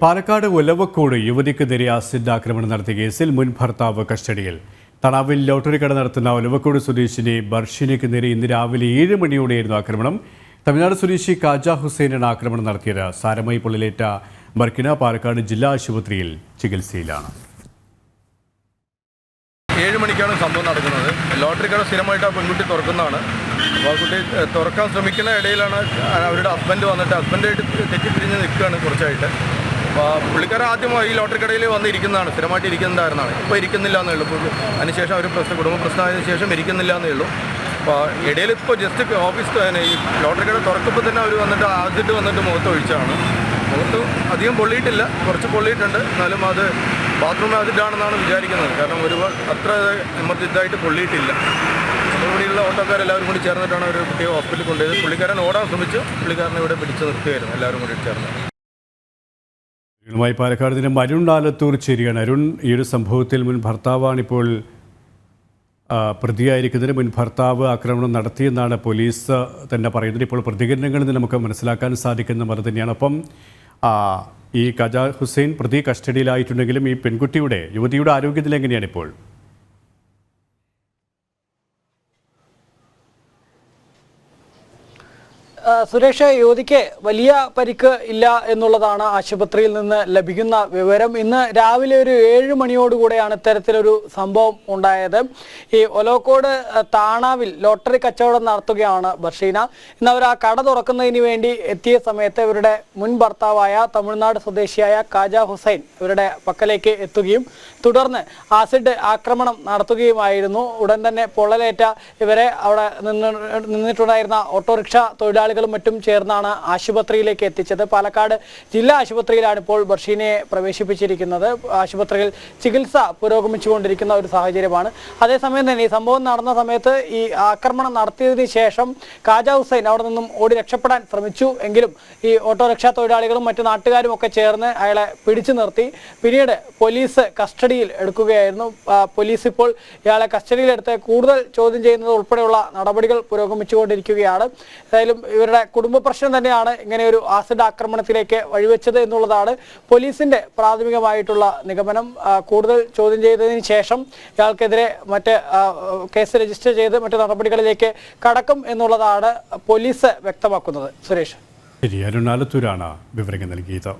Palakkad Olavakkode യുവതിക്കെതിരെ acid ആക്രമണം നടത്തിയ കേസിൽ മുൻ ഭർത്താവ് കസ്റ്റഡിയിൽ. തണാവിൽ ലോട്ടറി കട നടത്തുന്ന ഒലവക്കോട് സ്വദേശിനി ബർഷിനയ്ക്ക് നേരെ ഇന്ന് രാവിലെ ഏഴ് മണിയോടെയായിരുന്നു ആക്രമണം. തമിഴ്നാട് സ്വദേശി കാജ ഹുസൈനാണ് ആക്രമണം നടത്തിയത്. സാരമായി പൊള്ളിലേറ്റ ബർക്കിന പാലക്കാട് ജില്ലാ ആശുപത്രിയിൽ ചികിത്സയിലാണ്. ഏഴ് മണിക്കാണ് സംഭവം നടക്കുന്നത്. ലോട്ടറി കട സ്ഥിരമായിട്ട് ആ പെൺകുട്ടി തുറക്കുന്നതാണ്. അപ്പോൾ ആ കുട്ടി തുറക്കാൻ ശ്രമിക്കുന്ന ഇടയിലാണ് അവരുടെ ഹസ്ബൻഡ് വന്നിട്ട് ഹസ്ബൻഡായിട്ട് തെറ്റിപ്പിരിഞ്ഞ് നിൽക്കുകയാണ് കുറച്ചായിട്ട്. അപ്പോൾ പുള്ളിക്കാരൻ ആദ്യം ഈ ലോട്ടറി കടയിൽ വന്നിരിക്കുന്നതാണ്. സ്ഥിരമായിട്ട് ഇരിക്കുന്നതായിരുന്നാണ്. ഇപ്പോൾ ഇരിക്കുന്നില്ല എന്നേ ഉള്ളൂ അതിനുശേഷം അവർ പ്രശ്നം കുടുംബ പ്രശ്നമായതിനു ശേഷം ഇരിക്കുന്നില്ല എന്നേ ഉള്ളൂ. അപ്പോൾ ഇടയിൽ ഇപ്പോൾ ജസ്റ്റ് ഓഫീസ് തന്നെ ഈ ലോട്ടറി കട തുറക്കുമ്പോൾ തന്നെ അവർ വന്നിട്ട് ആദ്യമായിട്ട് വന്നിട്ട് മുഖത്ത് ഒഴിച്ചാണ്. മുഖത്ത് അധികം പൊള്ളിയിട്ടില്ല. കുറച്ച് പൊള്ളിയിട്ടുണ്ട്. എന്നാലും അത് ബാത്റൂം ആസിഡാണെന്നാണ് വിചാരിക്കുന്നത്. കാരണം ഒരുപാട് അത്ര എമർജൻസായിട്ട് പൊള്ളിയിട്ടില്ല. ഇവിടെയുള്ള ഓട്ടോക്കാരെല്ലാവരും കൂടി ചേർന്നിട്ടാണ് ഒരു കുട്ടിയെ ഹോസ്പിറ്റലിൽ കൊണ്ടുപോയത്. പുള്ളിക്കാരൻ ഓടാൻ ശ്രമിച്ചു. പുള്ളിക്കാരനെ ഇവിടെ പിടിച്ചു നിർത്തുകയായിരുന്നു. എല്ലാവരും കൂടി ചേർന്ന്. ുമായി പാലക്കാട് നിന്ന് അരുൺ ആലത്തൂർ ചേരുകയാണ് അരുൺ ഈ ഒരു സംഭവത്തിൽ മുൻ ഭർത്താവാണിപ്പോൾ ഇപ്പോൾ പ്രതിയായിരിക്കുന്നതിന് മുൻ ഭർത്താവ് ആക്രമണം നടത്തിയെന്നാണ് പോലീസ് തന്നെ പറയുന്നത്. ഇപ്പോൾ പ്രതികരണങ്ങളിൽ നിന്ന് നമുക്ക് മനസ്സിലാക്കാൻ സാധിക്കുന്ന മറു തന്നെയാണ്. അപ്പം ഈ കജാ ഹുസൈൻ പ്രതി കസ്റ്റഡിയിലായിട്ടുണ്ടെങ്കിലും ഈ പെൺകുട്ടിയുടെ യുവതിയുടെ ആരോഗ്യത്തിൽ എങ്ങനെയാണ് ഇപ്പോൾ സുരേഷ് യുവതിക്ക് വലിയ പരിക്ക് ഇല്ല എന്നുള്ളതാണ് ആശുപത്രിയിൽ നിന്ന് ലഭിക്കുന്ന വിവരം. ഇന്ന് രാവിലെ ഒരു ഏഴ് മണിയോടുകൂടെയാണ് ഇത്തരത്തിലൊരു സംഭവം ഉണ്ടായത്. ഈ ഒലോക്കോട് താണാവിൽ ലോട്ടറി കച്ചവടം നടത്തുകയാണ് ബർഷീന. ഇന്ന് അവർ ആ കട തുറക്കുന്നതിന് വേണ്ടി എത്തിയ സമയത്ത് ഇവരുടെ മുൻ ഭർത്താവായ തമിഴ്നാട് സ്വദേശിയായ കാജ ഹുസൈൻ ഇവരുടെ പക്കലേക്ക് എത്തുകയും തുടർന്ന് ആസിഡ് ആക്രമണം നടത്തുകയുമായിരുന്നു. ഉടൻ തന്നെ പൊള്ളലേറ്റ ഇവരെ അവിടെ നിന്ന് നിന്നിട്ടുണ്ടായിരുന്ന ഓട്ടോറിക്ഷ തൊഴിലാളികളും മറ്റും ചേർന്നാണ് ആശുപത്രിയിലേക്ക് എത്തിച്ചത്. പാലക്കാട് ജില്ലാ ആശുപത്രിയിലാണ് ഇപ്പോൾ ബഷീനെ പ്രവേശിപ്പിച്ചിരിക്കുന്നത്. ആശുപത്രിയിൽ ചികിത്സ പുരോഗമിച്ചുകൊണ്ടിരിക്കുന്ന ഒരു സാഹചര്യമാണ്. അതേസമയം തന്നെ ഈ സംഭവം നടന്ന സമയത്ത് ഈ ആക്രമണം നടത്തിയതിനു ശേഷം കാജ ഹുസൈൻ അവിടെ നിന്നും ഓടി രക്ഷപ്പെടാൻ ശ്രമിച്ചു എങ്കിലും ഈ ഓട്ടോറിക്ഷാ തൊഴിലാളികളും മറ്റു നാട്ടുകാരും ഒക്കെ ചേർന്ന് അയാളെ പിടിച്ചു നിർത്തി. പിന്നീട് പോലീസ് കസ്റ്റഡിയിൽ എടുക്കുകയായിരുന്നു. പോലീസ് ഇപ്പോൾ ഇയാളെ കസ്റ്റഡിയിലെടുത്ത് കൂടുതൽ ചോദ്യം ചെയ്യുന്നത് ഉൾപ്പെടെയുള്ള നടപടികൾ പുരോഗമിച്ചുകൊണ്ടിരിക്കുകയാണ്. ഏതായാലും ഇവരുടെ കുടുംബ പ്രശ്നം തന്നെയാണ് ഇങ്ങനെ ഒരു ആസിഡ് ആക്രമണത്തിലേക്ക് വഴിവെച്ചത് എന്നുള്ളതാണ് പോലീസിന്റെ പ്രാഥമികമായിട്ടുള്ള നിഗമനം. കൂടുതൽ ചോദ്യം ചെയ്തതിന് ശേഷം ഇയാൾക്കെതിരെ മറ്റ് കേസ് രജിസ്റ്റർ ചെയ്ത് മറ്റു നടപടികളിലേക്ക് കടക്കും എന്നുള്ളതാണ് പോലീസ് വ്യക്തമാക്കുന്നത്. സുരേഷ്. ശരി അരുണാലത്തൂരാണ് വിവരങ്ങൾ നൽകിയത്.